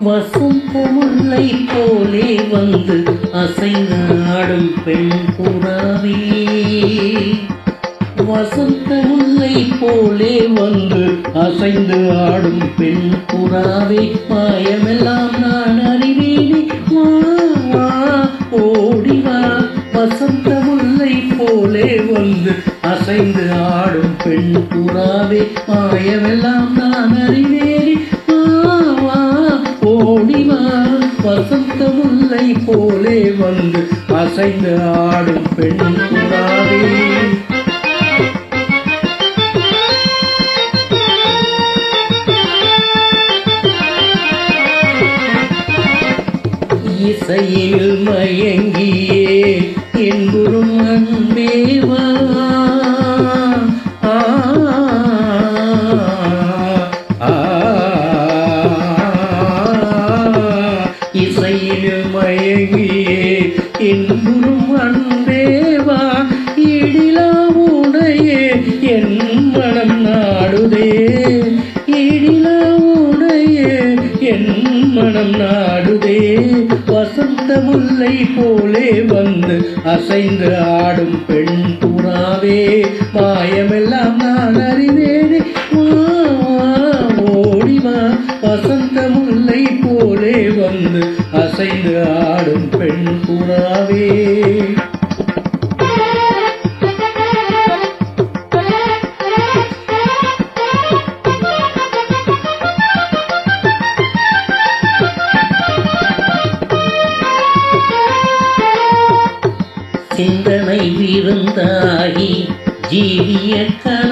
வசந்த முல்லை போலே வந்து அசைந்தாடும் பெண் புறாவே. வசந்த முல்லை போலே வந்து அசைந்து ஆடும் பெண் புறாவே. மாயமெல்லாம் நான் அறிவேனே. ஓடிவா புறாவே மாயமெல்லாம் நான் அறிவேறி வா வா ஓடி வா வசந்த முல்லை போலே வந்து அசைந்து ஆடும் பெண் புறாவே இசையில் மயங்கியே என்புறும் அன்பேவா இசையில் மயங்கியே அன்பேவா இடிலா உடையே என் மனம் நாடுதே. இடிலா உடையே என் மனம் நாடுதே. வசந்த முல்லை போலே வந்து அசைந்து ஆடும் பெண் புறாவே. புறாவே சிந்தனை விருந்தாகி ஜீவிய கண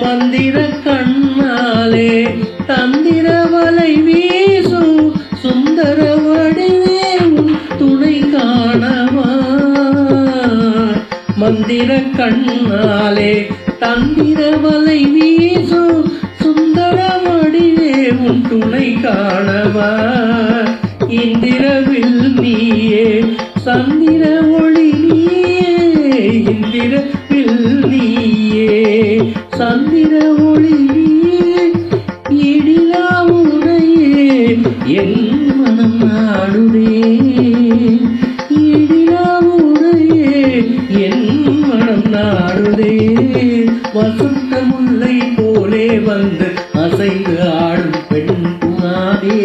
மந்திர கண்ணாலே தந்திர வலை வீசும் சுந்தர வடிவே உன் துணை காணவா மந்திர கண்ணாலே தந்திர வலை வீசும் சுந்தர வடிவே உன் துணை காணவா இந்திரவில் நீயே சந்திர இடிலாவுடையே என் மனம் நாடுதே வசந்த முல்லை போலே வந்து அசைந்து ஆடும் பெண் புனாதே.